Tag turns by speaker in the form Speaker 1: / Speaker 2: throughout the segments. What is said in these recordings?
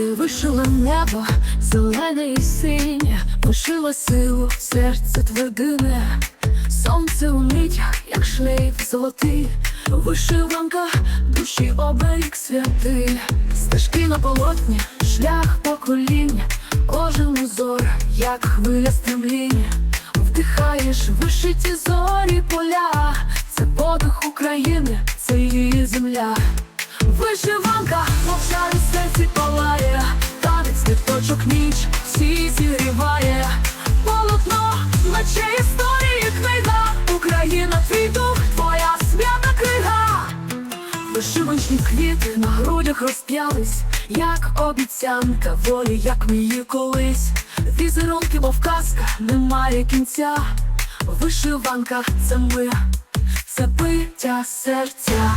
Speaker 1: Ти вишила небо, зелене і синє, вишила силу, серце твердине, сонце у нитях, як шлейф золотий, вишиванка, душі оберіг святий, стежки на полотні, шлях покоління, кожен узор, як хвиля стремління, вдихаєш вишиті зорі поля, це подих України, це її земля. Вишиванка, серці танець ниточок ніч, всі зігріває, полотно, наче історії книга, Україна, твій дух, твоя свята крига. Вишиванчні квіти на грудях розп'ялись, як обіцянка волі, як мрії колись. Візерунки, мов казка, немає кінця. Вишиванка це ми, це биття серця.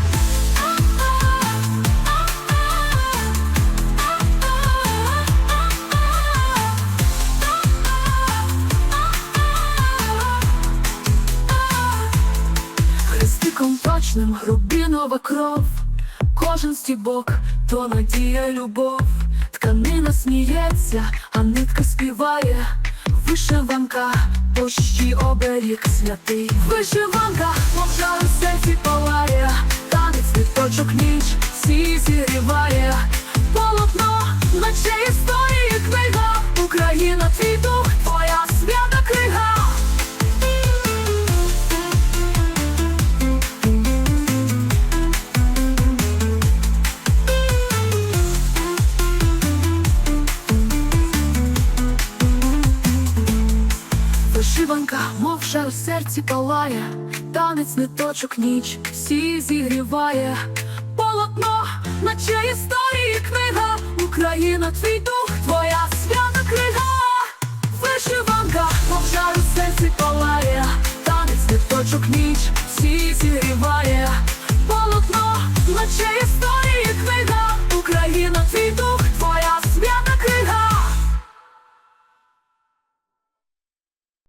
Speaker 1: Хрестиком точним рубінова кров, кожен стібок, то надія, любов, тканина сміється, а нитка співає, вишиванка, пощі оберіг святий. Вишиванка, мов жар у серці палає, танець ниточок ніч, всі зігріває, полотно, наче жар у серці палає, танець ниточок ніч, всі зігріває, полотно, наче історії книга, Україна, твій дух, твоя свята крига, вишиванка, мов жар у серці палає, танець ниточок ніч, всі зігріває, полотно, наче історії книга, Україна, твій дух.